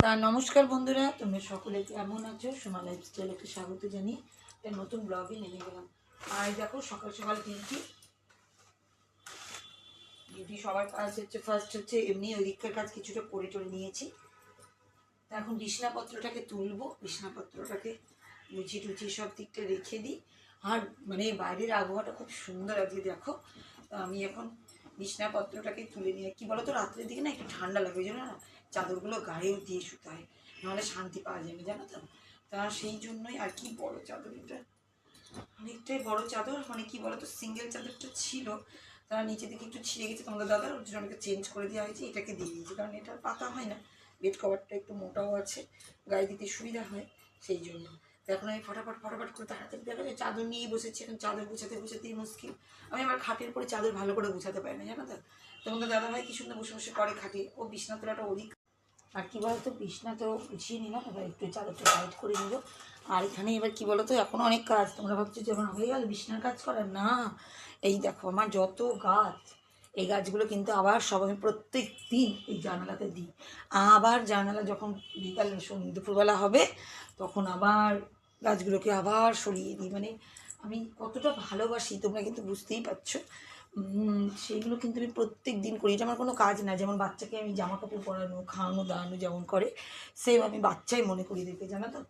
তা নমস্কার বন্ধুরা, তোমরা সকলে কেমন আছো? সোমা লাইফস্টাইলকে স্বাগত জানিয়ে একটা নতুন ব্লগে নেমে গেলাম। আর দেখো, সকাল সকাল ডিউটি ডিউটি সবার কাজ হচ্ছে ফার্স্ট হচ্ছে এমনি ওই দিককার কাজ কিছুটা করে টরে নিয়েছি। তা এখন বিছনাপত্রটাকে তুলবো, বিছনাপত্রটাকে লুচি টুচি সব দিকটা রেখে দিই। আর মানে বাইরের আবহাওয়াটা খুব সুন্দর আজকে, দেখো। তা আমি এখন বিছনাপত্রটাকে তুলে নিয়ে, কি বলতো, রাত্রের দিকে না একটু ঠান্ডা লাগে, ওই জন্য না চাদরগুলো গায়েও দিয়ে শুতে হয় নাহলে শান্তি পাওয়া যাবে জানো তো? তা সেই জন্যই আর কি বড় চাদর এটা? অনেকটাই বড় চাদর মানে কি বলতো সিঙ্গেল চাদরটা ছিল তারা নিচে থেকে একটু ছিঁড়ে গেছে তোমাদের দাদার, ওর জন্য চেঞ্জ করে দেওয়া হয়েছে, এটাকে দিয়ে দিয়েছি, কারণ এটার পাতা হয় না বেড কভারটা একটু মোটাও আছে, গায়ে দিতে সুবিধা হয়, সেই জন্য। তো এখন আমি ফটাফট ফটাফট করে তাড়াতাড়ি দেখা যায় চাদর নিয়ে বসেছি, এখন চাদর গুছাতে, গুছাতেই মুশকিল। আমি আমার খাটের পরে চাদর ভালো করে গুছাতে পারি না, জানো তো? তোমাদের দাদা ভাই কি সুন্দর বসে বসে করে খাটে, ও বিছনা তোলাটা ওদিক আর কি বলতো, বিছনা তো গুছিয়ে নিলাম, এবার একটু চাদরটা টাইট করে নিব। আর এখানে এবার কি বলতো, এখন অনেক কাজ, তোমরা ভাবছ যে আমার হয়ে গেল বিছনার কাজ করার না, এই দেখো আমার যত গাছ, এই গাছগুলো কিন্তু আবার সব আমি প্রত্যেক দিন এই জানালাতে দিই। আবার জানালা যখন বিকাল দুপুরবেলা হবে, তখন আবার গাছগুলোকে আবার সরিয়ে দিই। মানে আমি কতটা ভালোবাসি, তোমরা কিন্তু বুঝতেই পারছ। উম, সেইগুলো কিন্তু আমি প্রত্যেক দিন করি। এটা আমার কোনো কাজ না। যেমন বাচ্চাকে আমি জামা কাপড় পরানো খাওয়ানো দাওয়ানো যেমন করে সেম আমি বাচ্চাই মনে করি দেখে জানো তো?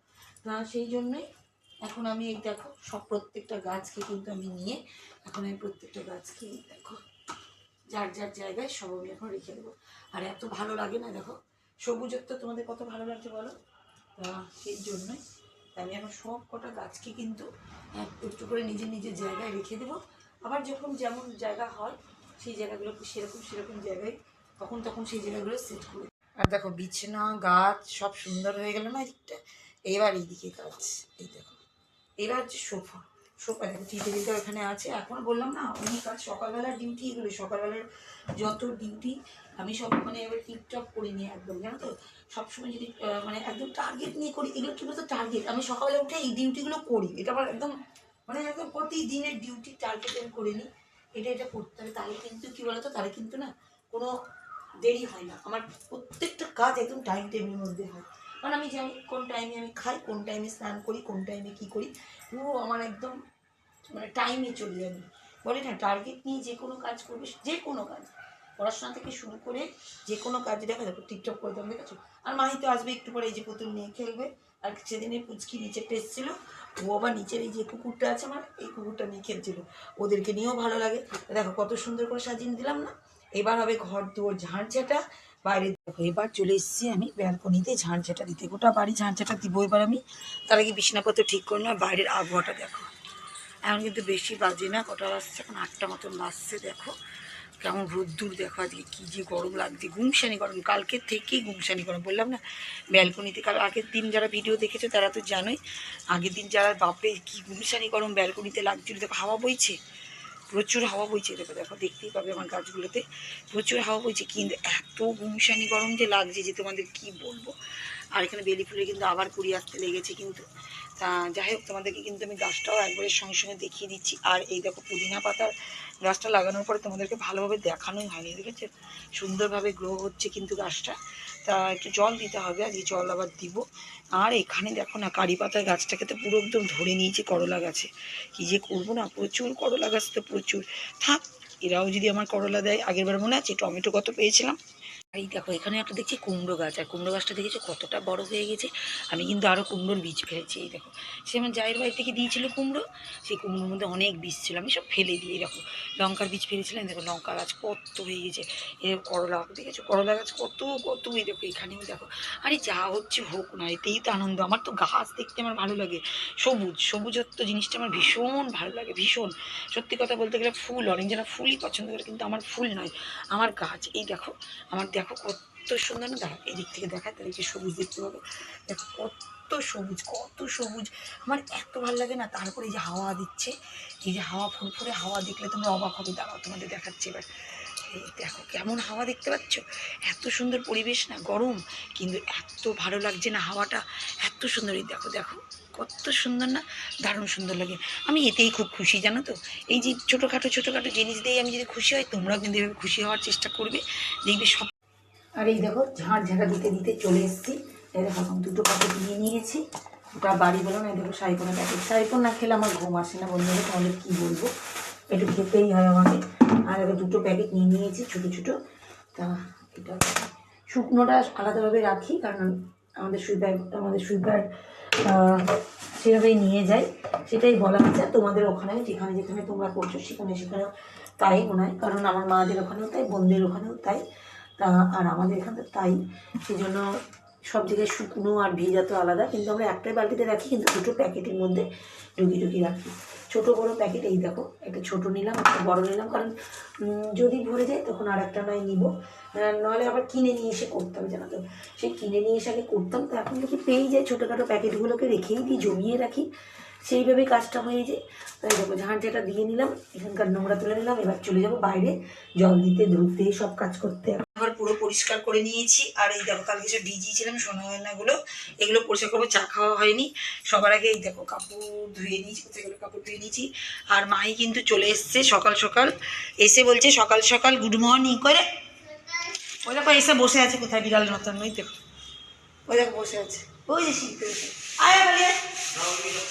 সেই জন্যই এখন আমি এই দেখো সব প্রত্যেকটা গাছকে কিন্তু আমি নিয়ে এখন আমি প্রত্যেকটা গাছকে দেখো যার যার জায়গায় সব আমি এখন রেখে দেবো। আর এত ভালো লাগে না দেখো? সবুজত্ব তোমাদের কত ভালো লাগছে বলো? তা সেই জন্যই আমি এখন সব কটা গাছকে কিন্তু একটু করে নিজের নিজের জায়গায় রেখে দেবো। আবার যখন যেমন জায়গা হয়, সেই জায়গাগুলোকে সেরকম সেরকম জায়গায় তখন তখন সেই জায়গাগুলো সেট করে আর দেখো বিছানা, গাছ সব সুন্দর হয়ে গেল না? এদিকটা এবার এইদিকে গাছ এই দেখো। এবার হচ্ছে সোফা সোফা দেখো টি টেবিলটা ওখানে আছে। এখন বললাম না অনেক কাজ সকালবেলার ডিউটি এগুলো, সকালবেলার যত ডিউটি, আমি সব মানে এবার টিপটপ করে নিই একদম, জানো তো? সবসময় যদি মানে একদম টার্গেট নিয়ে করি, এগুলো কী বলতো টার্গেট আমি সকালে উঠে এই ডিউটিগুলো করি, এটা আমার একদম মানে একদম প্রতিদিনের ডিউটি টার্গেট আমি করে নিই, এটা এটা করতে হবে, তাহলে কিন্তু কী বলতো, তাহলে কিন্তু না কোনো দেরি হয় না। আমার প্রত্যেকটা কাজ একদম টাইম টেবিলের মধ্যে হয়। মানে আমি জানি কোন টাইমে আমি খাই, কোন টাইমে স্নান করি, কোন টাইমে কী করি, পুরো আমার একদম মানে টাইমে চলি আমি বলে না টার্গেট নিয়ে যে কোনো কাজ করবে, যে কোনো কাজ। পড়াশোনা থেকে শুরু করে যে কোনো কাজ, দেখা, দেখো টিকটক করে দেখেছ আর মাহি তো আসবে একটু পরে, এই যে পুতুল নিয়ে খেলবে, আর সেদিনে পুচকি নিচে টেসছিল ও আবার নিচের এই যে কুকুরটা আছে আমার, এই কুকুরটা নিয়ে খেলছিল। ওদেরকে নিয়েও ভালো লাগে। দেখো কত সুন্দর করে সাজিয়ে দিলাম না? এবার হবে ঘর দুয়ার ঝাড়ঝাটা বাইরে দেখো। এবার চলে এসেছি আমি ব্যালকনিতে ঝাড়ঝাটা দিতে। গোটা বাড়ি ঝাড়ঝাটা দিব এবার আমি। তার আগে বিছনাপত্র ঠিক করলাম আর বাইরের আবহাওয়াটা দেখো। এখন কিন্তু বেশি বাজে না, কটা বাজছে? এখন আটটা মতন বাজছে, দেখো। কেমন রোদ্দুর দেখো আজকে, কী যে গরম লাগছে গুমসানি গরম কালকের থেকেই গুমসানি গরম, বললাম না, ব্যালকনিতে, কাল আগের দিন যারা ভিডিও দেখেছ তারা তো জানোই, আগের দিন যারা, বাপরে, কী গুমসানি গরম ব্যালকনিতে লাগছিল, দেখো হাওয়া বইছে, প্রচুর হাওয়া বইছে, দেখো দেখো, দেখতেই পাবে আমার গাছগুলোতে, প্রচুর হাওয়া বইছে, কিন্তু এত গুমসানি গরম যে লাগছে যে তোমাদের কি বলব? আর এখানে বেলি ফুলে কিন্তু আবার কুড়ি আসতে লেগেছে কিন্তু। তা যাই হোক, তোমাদেরকে কিন্তু আমি গাছটাও একবারের সঙ্গে সঙ্গে দেখিয়ে দিচ্ছি। আর এই দেখো পুদিনা পাতার গাছটা লাগানোর পরে তোমাদেরকে ভালোভাবে দেখানোই হয়নি দেখেছ সুন্দরভাবে গ্রো হচ্ছে কিন্তু গাছটা। তা একটু জল দিতে হবে, আজকে জল আবার দিব। আর এখানে দেখো না, কারি পাতার গাছটাকে তো পুরো একদম ধরে নিয়েছে করলা গাছে। কী যে করব না, প্রচুর করলা গাছ তো প্রচুর। থাক, এরাও যদি আমার করলা দেয়, আগেরবার মনে আছে, টমেটো কত পেয়েছিলাম? এই দেখো, এখানে একটা দেখছি কুমড়ো গাছ, আর কুমড়ো গাছটা দেখেছ কতটা বড় হয়ে গেছে? আমি কিন্তু আরও কুমড়োর বীজ ফেলেছি, এই দেখো। সে আমার জায়ের বাড়ি থেকে দিয়েছিল কুমড়ো সেই কুমড়োর মধ্যে অনেক বীজ ছিল, আমি সব ফেলে দিই দেখো। লঙ্কার বীজ ফেলেছিলাম দেখো, লঙ্কা গাছ কত হয়ে গেছে এর করলা দেখেছ? করলা গাছ কত কত, এই দেখো, এখানেও দেখো। আরে যা হচ্ছে হোক না, এতেই তো আনন্দ, আমার তো গাছ দেখতে আমার ভালো লাগে। সবুজ, সবুজত্ব জিনিসটা আমার ভীষণ ভালো লাগে, ভীষণ। সত্যি কথা বলতে গেলে ফুল অনেকজনা ফুলই পছন্দ করে, কিন্তু আমার ফুল নয়, আমার গাছ, এই দেখো, আমার দেখো কত সুন্দর না, দেখো এদিক থেকে দেখা, তাহলে কি সবুজ দেখতে পাবে? দেখো কত সবুজ কত সবুজ। আমার এত ভালো লাগে না, তারপরে এই যে হাওয়া দিচ্ছে, এই যে হাওয়া ফুরফুরে হাওয়া দেখলে তোমরা অবাক হবে। দাঁড়াও, তোমাদের দেখাচ্ছে এবার। এই দেখো কেমন হাওয়া দেখতে পাচ্ছ? এত সুন্দর পরিবেশ না, গরম, কিন্তু এত ভালো লাগছে না হাওয়াটা, এত সুন্দর। দেখো দেখো, কত সুন্দর না, দারুণ সুন্দর লাগে। আমি এতেই খুব খুশি, জানো তো? এই যে ছোটোখাটো ছোটোখাটো জিনিস দিয়েই আমি যদি খুশি হয় তোমরাও কিন্তু এভাবে খুশি হওয়ার চেষ্টা করবে, দেখবে সব আর এই দেখো ঝাড় ঝাড়া দিতে দিতে চলে এসেছি। এই দেখো, এখন দুটো প্যাকেট নিয়ে নিয়েছি। ওটা বাড়ি বলো না দেখো সাইপনের প্যাকেট সাইপন না খেলে আমার ঘুম আসে না বন্ধুরা তাহলে কী বলব? একটু খেতেই হয় আমাকে। আর এবার দুটো প্যাকেট নিয়ে নিয়েছি, ছোটো ছোটো। তা এটা শুকনোটা আলাদাভাবে রাখি, কারণ আমাদের সুইপার আমাদের সুইপার সেভাবেই নিয়ে যাই। সেটাই বলা হচ্ছে তোমাদের ওখানে, যেখানে যেখানে তোমরা করছ, সেখানে সেখানেও তাই মনে হয়। কারণ আমার মাদের ওখানেও তাই বোনদের ওখানেও তাই। তা আর আমাদের এখানে তাই। সেই জন্য সব জায়গায় শুকনো আর ভেজা তো আলাদা, কিন্তু আমরা একটাই বালতিতে রাখি, কিন্তু দুটো প্যাকেটের মধ্যে ঢুকি ঢুকি রাখি। ছোটো বড়ো প্যাকেট, এই দেখো, একটা ছোটো নিলাম, একটা বড়ো নিলাম, কারণ যদি ভরে যায় তখন আর একটা নয় নিব। নাহলে আবার কিনে নিয়ে এসে করতে হবে জানো তো। সেই কিনে নিয়ে এসে আগে করতাম, তো এখন দেখি পেয়েই যায়, ছোটোখাটো প্যাকেটগুলোকে রেখেই দিই, জমিয়ে রাখি। সেইভাবে কাজটা হয়ে যায়। তাই দেখো, ঝাঁট যেটা দিয়ে নিলাম, এখানকার নোংরা তুলে নিলাম, এবার চলে যাব বাইরে, জল দিতে ধুতে সব কাজ করতে। আবার পুরো পরিষ্কার করে নিয়েছি। আর এই দেখো, কালকে যে ভিজিয়েছিলাম সোনা গয়নাগুলো, এগুলো পরিষ্কার করব, চা খাওয়া হয়নি। সবার আগে এই দেখো, কাপড় ধুয়ে নিয়েছি, কোথায় গেলো কাপড় ধুয়ে নিয়েছি। আর মাই কিন্তু চলে এসছে সকাল সকাল। এসে বলছে, সকাল সকাল গুড মর্নিং করে। ওই দেখো, এসে বসে আছে কোথায় বিড়াল মতন ওই দেখো। ওই দেখো, বসে আছে। ওই যে শিখতে আয় পালিয়ে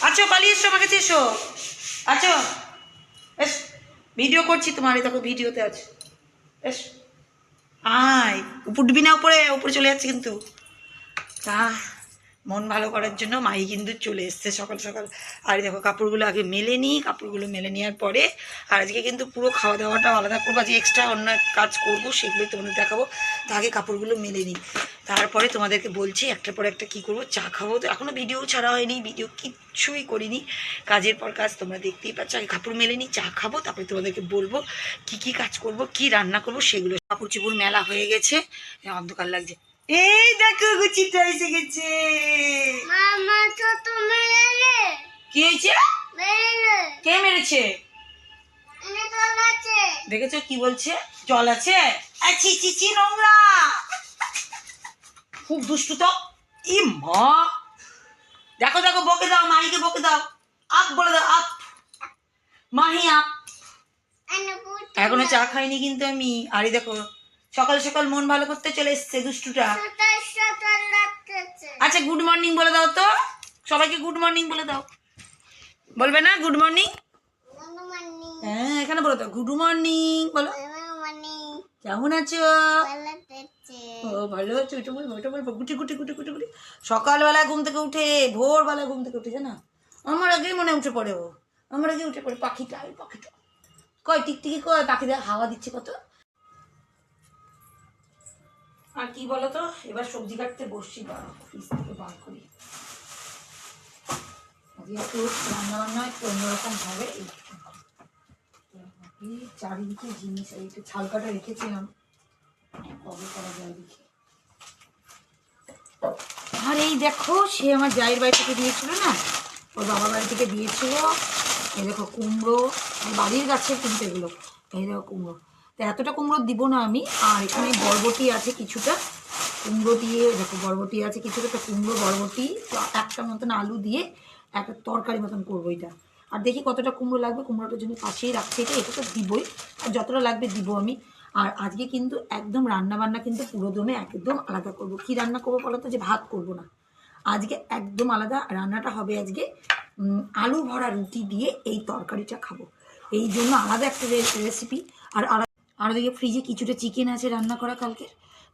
আছো পালিয়ে এসো, আমার কাছে এসো। আছো এস, ভিডিও করছি তোমার, এই দেখো, ভিডিওতে আছে। এস। আয় উঠবি না উপরে উপরে চলে যাচ্ছে কিন্তু। তা মন ভালো করার জন্য মাই কিন্তু চলে এসছে সকাল সকাল। আর দেখো, কাপড়গুলো আগে মেলে নিই, কাপড়গুলো মেলে নেওয়ার পরে আর আজকে কিন্তু পুরো খাওয়া দাওয়াটা আলাদা করব। আজকে এক্সট্রা অন্য কাজ করব, সেগুলোই তোমাদের দেখাবো। তো আগে কাপড়গুলো মেলে নিই। তারপরে তোমাদেরকে বলছি, একটার পর একটা কি করব? চা খাব। তো এখনও ভিডিও ছাড়া হয়নি, ভিডিও কিচ্ছুই করিনি। কাজের পর কাজ তোমরা দেখতেই পাচ্ছ। আগে কাপড় মেলে নিই, চা খাব, তারপরে তোমাদেরকে বলব কি কি কাজ করব, কি রান্না করব, সেগুলো কাপড় চুপড় মেলা হয়ে গেছে। অন্ধকার লাগছে। এই দেখো গুচিটা এসে গেছে। মামা তো তুমি এলে কি হয়েছে? কে মেরেছে? আছে। দেখেছ কি বলছে? জল আছে? আ, ছি ছি ছি নোংরা। খুব দুষ্টু তো। ই মা। দেখো দেখো বকে দাও মাহিকে বকে দাও। আপ বলে দাও আপ মাহি আপ এখনও চা খাইনি কিন্তু আমি। আরে দেখো সকাল সকাল মন ভালো করতে চলে এসছে দুষ্টুটা। আচ্ছা গুড মর্নিং বলে দাও তো। সবাইকে গুড মর্নিং বলে দাও। বলবে না গুড মর্নিং হ্যাঁ এখানে বলে দাও গুড মর্নিং বলো। কেমন আছো? ও ভালো আছো ওইটা বলব ওইটা বলব। গুটি গুটি গুটি গুটি গুটি। সকালবেলা ঘুম থেকে উঠে ভোরবেলা ঘুম থেকে উঠে জানা? আমার আগেই মনে উঠে পড়ে ও। আমার আগে উঠে পড়ে পাখিটা ওই পাখিটা। কয় টিকটিকি কয় পাখিদের হাওয়া দিচ্ছে কত? আর কি বলতো? এবার সবজি কাটতে বসছি, বা বার করি। যেহেতু রান্না বান্না একটু অন্যরকম হবে চারিদিকে জিনিস, এই একটু ছাল কাটা রেখেছিলাম, কবে করা যায় দেখি। আর এই দেখো, সে আমার জায়ের বাড়ি থেকে দিয়েছিল না? ওর বাবা বাড়ি থেকে দিয়েছিল। এই দেখো কুমড়ো বাড়ির গাছের কিন্তু এগুলো। এই দেখো কুমড়ো। তো এতটা কুমড়ো দিব না আমি। আর এখানে বরবটি আছে কিছুটা। কুমড়ো দিয়ে, দেখো বরবটি আছে কিছুটা, তো কুমড়ো, বরবটি একটা মতন আলু দিয়ে একটা তরকারি মতন করব এটা। আর দেখি কতটা কুমড়ো লাগবে কুমড়োটার জন্য পাশেই রাখছি এটা এটা তো দিবই। আর যতটা লাগবে দিব আমি। আর আজকে কিন্তু একদম রান্না বান্না কিন্তু পুরো দমে একদম আলাদা করব। কি রান্না করব বলো তো? যে ভাত করব না। আজকে একদম আলাদা রান্নাটা হবে আজকে আলু ভরা রুটি দিয়ে এই তরকারিটা খাব। এই জন্য আলাদা একটা রেসিপি আর আলাদা আর ওদিকে ফ্রিজে কিছুটা চিকেন আছে রান্না করা কালকে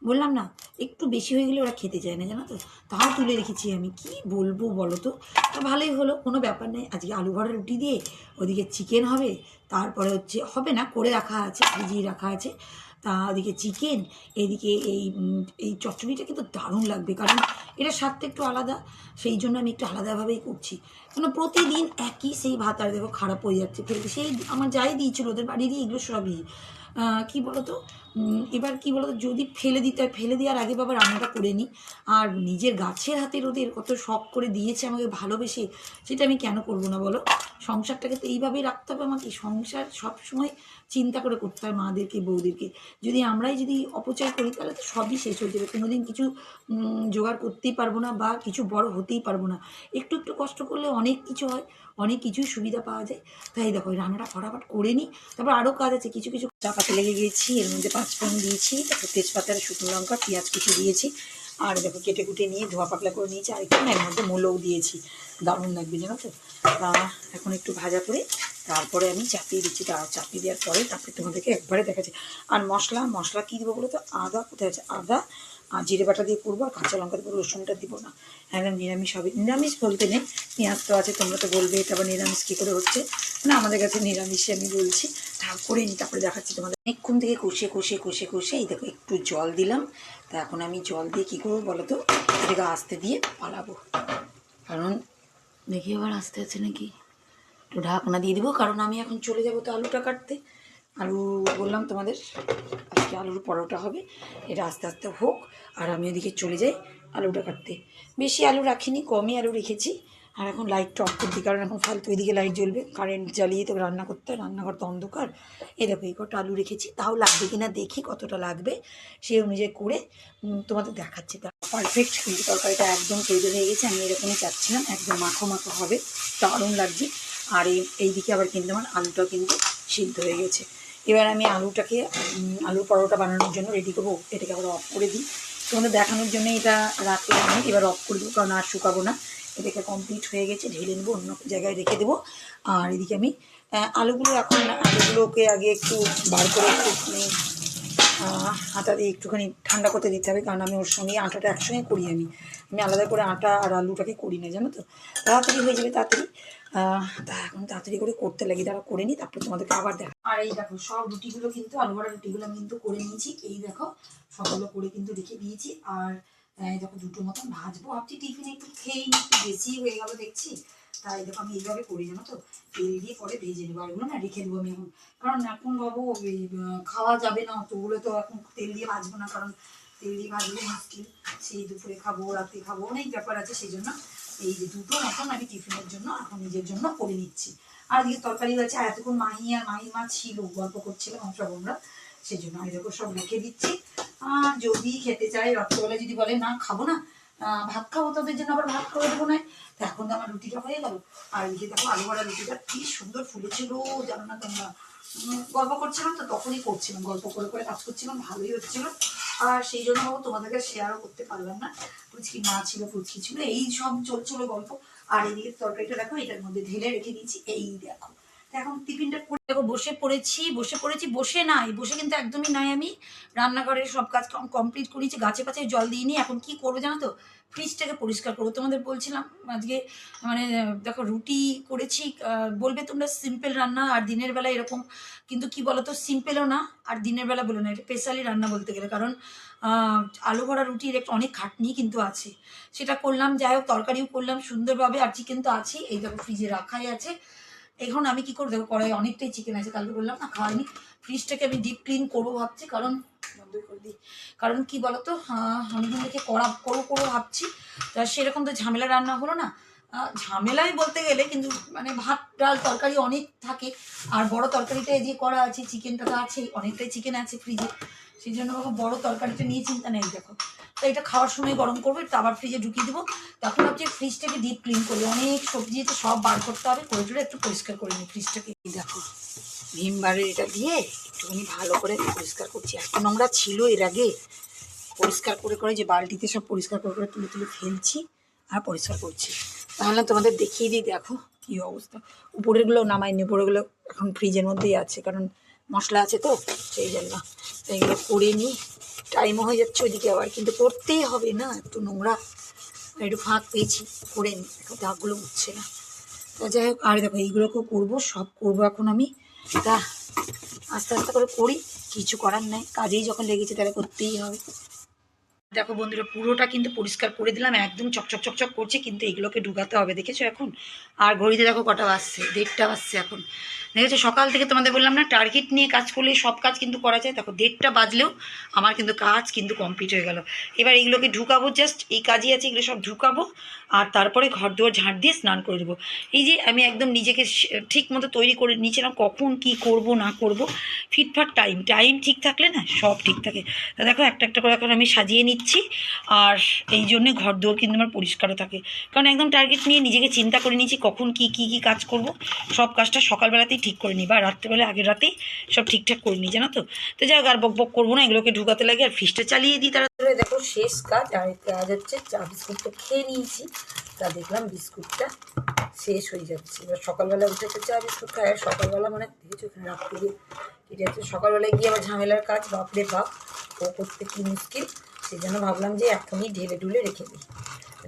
বললাম, না, একটু বেশি হয়ে গেলে ওরা খেতে চায় না, জানো তো? তাও তুলে রেখেছি আমি। কি বলব বলো তো? তা ভালোই হলো, কোনো ব্যাপার নেই। আজকে আলু ভরা রুটি দিয়ে ওদিকে চিকেন হবে, তারপরে হচ্ছে, হবে না, করে রাখা আছে, ভিজিয়ে রাখা আছে। তা ওদিকে চিকেন এদিকে এই এই চচ্চড়িটা কিন্তু দারুণ লাগবে, কারণ এটা স্বাদটা একটু আলাদা। সেই জন্য আমি একটু আলাদাভাবেই করছি। কেন, প্রতিদিন একই সেই ভাত আর দেখো খারাপ হয়ে যাচ্ছে সেই আমার যাই দিয়েছিল, ওদের বাড়িরই এগুলো সবই। কি বলতো? এবার কি বলতো, যদি ফেলে দিতে হয়, ফেলে দেওয়ার আগে বাবা রান্নাটা করে নিই আর নিজের গাছের হাতের ওদের কত শখ করে দিয়েছে আমাকে ভালোবেসে, সেটা আমি কেন করব না বলো? সংসারটাকে তো এইভাবেই রাখতে হবে আমাকে। সংসার সব সময় চিন্তা করে করতে হয় মাদেরকে, বৌদেরকে। যদি আমরাই যদি অপচয় করি, তাহলে তো সবই শেষ হয়ে যাবে। কোনোদিন কিছু জোগাড় করতেই পারব না বা কিছু বড় হতেই পারব না। একটু একটু কষ্ট করলে অনেক কিছু হয়, অনেক কিছুই সুবিধা পাওয়া যায়। তাই দেখো রান্নাটা ফটাফট করে নিই। তারপর আরও কাজ আছে, কিছু কিছু চাপাতে লেগে গিয়েছি। এর মধ্যে পাঁচ পাঁচফোড়ন দিয়েছি, তারপর তেজপাতা আর শুকনো লঙ্কা, পেঁয়াজ কিছু দিয়েছি। আর দেখো, কেটে কুটে নিয়ে ধোয়া পাতলা করে নিয়েছি। আর একটু এর মধ্যে মূলও দিয়েছি। দারুণ লাগবে, জানো তা, এখন একটু ভাজা করে তারপরে আমি চাপিয়ে দিচ্ছি তার চাপিয়ে দেওয়ার পরে তারপরে তোমাদেরকে একবারে দেখাচ্ছি। আর মশলা মশলা কী দেবো বলো তো? আদা, কোথায় আছে? আদা, আর জিরে বাটা দিয়ে করব, আর কাঁচা লঙ্কা দেবো রসুনটা দিব না। একদম নিরামিষ হবে। নিরামিষ বলতে নেই, পেঁয়াজ তো আছে, তোমরা তো বলবে আবার নিরামিষ কী করে হচ্ছে? না, আমাদের কাছে নিরামিষে আমি বলছি। তা করে নিই তারপরে দেখাচ্ছি তোমাদের। অনেকক্ষণ থেকে কষে কষে কষে কষে এই দেখো, একটু জল দিলাম। তা এখন আমি জল দিয়ে কী করব বলো তো? এটাকে আস্তে দিয়ে পালাবো। কারণ দেখি আবার আস্তে আছে নাকি? একটু ঢাকনা দিয়ে দিব, কারণ আমি এখন চলে যাব তো আলুটা কাটতে। আলু বললাম তোমাদের আজকে আলুর পরোটা হবে, এটা আস্তে আস্তে হোক, আর আমি ওদিকে চলে যাই আলুটা কাটতে। বেশি আলু রাখিনি, কমই আলু রেখেছি, আর এখন লাইটটা অফ করতে কারণ এখন ফালতু এদিকে লাইট জ্বলবে, কারেন্ট জ্বালিয়ে তো রান্না করতে হয়, রান্নাঘর তো অন্ধকার। এই দেখো, এই কটা আলু রেখেছি, তাও লাগবে কিনা দেখি কতটা লাগবে, সেই অনুযায়ী করে তোমাদের দেখাচ্ছি। পারফেক্ট কিন্তু তরকারিটা একদম তৈরি হয়ে গেছে, আমি এরকমই চাচ্ছিলাম, একদম মাখো মাখো হবে, দারুণ লাগছে। আর এই এইদিকে আবার কিন্তু আমার আলুটাও কিন্তু সিদ্ধ হয়ে গেছে। এবার আমি আলুটাকে আলুর পরোটা বানানোর জন্য রেডি করব। এটাকে আবার অফ করে দিই। তোমাদের দেখানোর জন্য এটা রাখলাম আমি এবার অফ করে দেবো কারণ আর শুকাবো না। এটাকে কমপ্লিট হয়ে গেছে ঢেলে নেব অন্য জায়গায় রেখে দেবো। আর এদিকে আমি আলুগুলো এখন আলুগুলোকে আগে একটু বার করে আহ, আটা দিয়ে একটুখানি ঠান্ডা করতে দিতে হবে, কারণ আমি ওর সঙ্গে আটাটা একসঙ্গে করি আমি। আমি আলাদা করে আটা আর আলুটাকে করি না, জানো তো? তাড়াতাড়ি হয়ে যাবে তাড়াতাড়ি। তা এখন তাড়াতাড়ি করে করতে লাগি তারা করে নিই তারপর তোমাদেরকে আবার দেখো। আর এই দেখো, সব রুটিগুলো কিন্তু, আলু ভরা রুটিগুলো আমি কিন্তু করে নিয়েছি। এই দেখো, সবগুলো করে কিন্তু রেখে দিয়েছি। আর দেখো, দুটো মতন ভাজবো, ভাবছি টিফিনে একটু খেয়েই একটু বেশি হয়ে গেল, দেখছি। তাই দেখো আমি এইভাবে করি জানো তো? তেল দিয়ে পরে ভেজে নেব আর এগুলো না রেখে দেবো আমি এখন। কারণ এখন ওই, খাওয়া যাবে না ওগুলো তো এখন তেল দিয়ে ভাজবো না কারণ তেল দিয়ে ভাজলে মুশকিল সেই দুপুরে খাব রাতে খাব অনেক ব্যাপার আছে সেই জন্য এই যে দুটো মতন আমি টিফিনের জন্য এখন নিজের জন্য করে নিচ্ছি। আর এদিকে তরকারি আছে আর এতক্ষণ মাহি আর মাহি মা ছিল গল্প করছিলাম সব আমরা সেই জন্য আমি দেখো সব রেখে দিচ্ছি। আর যদি খেতে চাই রাত্রেবেলা যদি বলে না খাব না ভাত খাব তাদের জন্য, আবার ভাত করে দেবো না তো এখন তো আমার রুটিটা হয়ে গেল। আর এদিকে দেখো, আলু ভরা রুটিটা কি সুন্দর ফুলেছিল, জানো না তোমরা? গল্প করছিলাম তো, তখনই করছিলাম, গল্প করে করে কাজ করছিলাম, ভালোই হচ্ছিল। আর সেই জন্য তোমাদেরকে শেয়ারও করতে পারলাম না। ফুচকি মা ছিল, ফুচকি ছিল, এই সব চলছিল গল্প। আর এদিকে তরকারিটা দেখো, এটার মধ্যে ঢেলে রেখে দিয়েছি, এই দেখো। এখন টিফিনটা করে দেখো, বসে পড়েছি বসে পড়েছি, বসে নাই, বসে কিন্তু একদমই নাই আমি। রান্নাঘরের সব কাজ কমপ্লিট করেছি, গাছে পাছে জল দিইনি, এখন কি করব জানো তো? ফ্রিজটাকে পরিষ্কার করব। তোমাদের বলছিলাম, আজকে মানে দেখো রুটি করেছি বলবে তোমরা সিম্পল রান্না, আর দিনের বেলা এরকম, কিন্তু কি বলো তো সিম্পলও না, আর দিনের বেলা বলো না, এটা স্পেশালি রান্না বলতে গেলে, কারণ আলু ভরা রুটির একটা অনেক খাটনি কিন্তু আছে। সেটা করলাম, যাই হোক, তরকারিও করলাম সুন্দরভাবে, আর চিকেন তো আছেই, এই দেখো ফ্রিজে রাখাই আছে। এখন আমি কি করব? কড়াই অনেকটাই চিকেন আছে, কালকে বললাম না, খাওয়াইনি। ফ্রিজটাকে আমি ডিপ ক্লিন করব ভাবছি, কারণ বন্ধই করে দিই। কারণ কি বলতো? আমি কিন্তু দেখে করা করব ভাবছি। তা সেরকম তো ঝামেলা রান্না হলো না। ঝামেলাই বলতে গেলে কিন্তু মানে ভাত, ডাল, তরকারি অনেক থাকে। আর বড় তরকারিটা যে করা আছে চিকেনটা তো আছেই, অনেকটাই চিকেন আছে ফ্রিজে সেই জন্য বড় তরকারিটা নিয়ে চিন্তা নেই, দেখো। এটা খাওয়ার সময় গরম করব, একটু আবার ফ্রিজে ঢুকিয়ে দেবো। তখন ভাবছি ফ্রিজটাকে ডিপ ক্লিন করি। অনেক সবজি আছে সব বার করতে হবে। করে টরে একটু পরিষ্কার করে নিই ফ্রিজটাকে দেখো ভিমবারের এটা দিয়ে একটুখানি ভালো করে পরিষ্কার করছি। এত নোংরা ছিল এর আগে। পরিষ্কার করে করে যে বালতিতে সব পরিষ্কার করে করে তুলে তুলে ফেলছি আর পরিষ্কার করছি। তাহলে তোমাদের দেখিয়ে দিই, দেখো কী অবস্থা। উপরেরগুলো নামাইনি উপরেগুলো এখন ফ্রিজের মধ্যেই আছে। কারণ মশলা আছে তো, সেই জন্য। তো এগুলো করে নিই। টাইমও হয়ে যাচ্ছে ওইদিকে আবার, কিন্তু করতেই হবে না একটু নোংরা। একটু ফাঁক পেয়েছি করে নিই এখন দাগগুলো উঠছে না। তা যাই হোক, আর দেখো এইগুলোকেও করব, সব করব এখন আমি। তা আস্তে আস্তে করে করি, কিছু করার নাই, কাজেই যখন লেগেছে তাহলে করতেই হবে। দেখো বন্ধুরা, পুরোটা কিন্তু পরিষ্কার করে দিলাম, একদম চকচক চকচক করছে, কিন্তু এগুলোকে ঢুকাতে হবে, দেখেছ এখন? আর ঘড়িতে দেখো কটা বাজছে, দেড়টা বাজছে এখন। দেখেছ সকাল থেকে তোমাদের বললাম না টার্গেট নিয়ে কাজ করলে সব কাজ কিন্তু করা যায়। দেখো, দেড়টা বাজলেও আমার কিন্তু কাজ কিন্তু কমপ্লিট হয়ে গেল। এবার এগুলোকে ঢুকাবো জাস্ট এই কাজই আছে, এগুলো সব ঢুকাবো, আর তারপরে ঘর দুয়ার ঝাঁট দিয়ে স্নান করে দেবো। এই যে আমি একদম নিজেকে ঠিক মতো তৈরি করে নিয়েছিলাম, কখন কি করব, না করব, ফিটফাট টাইম টাইম ঠিক থাকলে না, সব ঠিক থাকে। তা দেখো, একটা একটা করে এখন আমি সাজিয়ে নিচ্ছি, আর এই জন্যে ঘর দুয়ার কিন্তু আমার পরিষ্কারও থাকে। কারণ একদম টার্গেট নিয়ে নিজেকে চিন্তা করে নিয়েছি, কখন কি কি কি কাজ করব। সব কাজটা সকালবেলাতেই ঠিক করে নিই বা রাত্রেবেলা, আগের রাতেই সব ঠিকঠাক করে নিই জানো তো? তো যাই হোক, আর বক বক করব না, এগুলোকে ঢুকাতে লাগে, আর ফ্রিজটা চালিয়ে দিই তাড়াতাড়ি। দেখো, শেষ কাজ, আর কাজ হচ্ছে চা বিস্কুটটা খেয়ে নিয়েছি। তা দেখলাম বিস্কুটটা শেষ হয়ে যাচ্ছে। এবার সকালবেলা উঠে তো চা বিস্কুট খাই, আর সকালবেলা মানে দেখেছ এখানে রাখতে গিয়ে এটা হচ্ছে সকালবেলায় গিয়ে আবার ঝামেলার কাজ, বাপরে বাপ, ও করতে কি মুশকিল? সেই জন্য ভাবলাম যে এখনই ঢেলে ঢুলে রেখে দিই।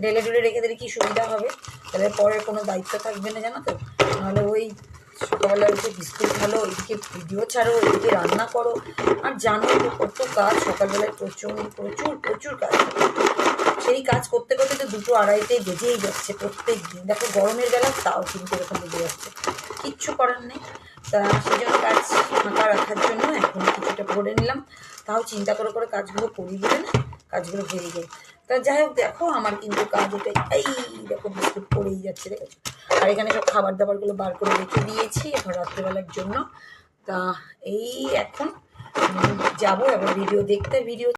ঢেলে ঢুলে রেখে দিলে কি সুবিধা হবে? তাহলে পরে কোনো দায়িত্ব থাকবে না, জানো তো? নাহলে ওই সকালবেলা উঠে বিস্কুট ভালো এদিকে ভিডিও ছাড়ো এদিকে রান্না করো। আর জানো তো কত কাজ, সকালবেলায় প্রচুর প্রচুর প্রচুর কাজ সেই কাজ করতে করতে তো দুটো আড়াইতে বেজেই যাচ্ছে প্রত্যেক দিন। দেখো গরমের বেলা তাও কিন্তু এরকম বেজে যাচ্ছে। কিচ্ছু করার নেই। তা সেই জন্য কাজ ফাঁকা রাখার জন্য এখন কিছুটা করে নিলাম। তাও চিন্তা করে করে কাজগুলো করি বলে না, কাজগুলো হয়ে যায় তা যাই হোক, দেখো আমার কিন্তু কাজ এটাই এই দেখো বিস্কুট পড়েই যাচ্ছে দেখেছ আর এখানে সব খাবার দাবারগুলো বার করে রেখে দিয়েছি, এখন রাত্রেবেলার জন্য। তা এই এখন যাব, এবার ভিডিও দেখতে ভিডিও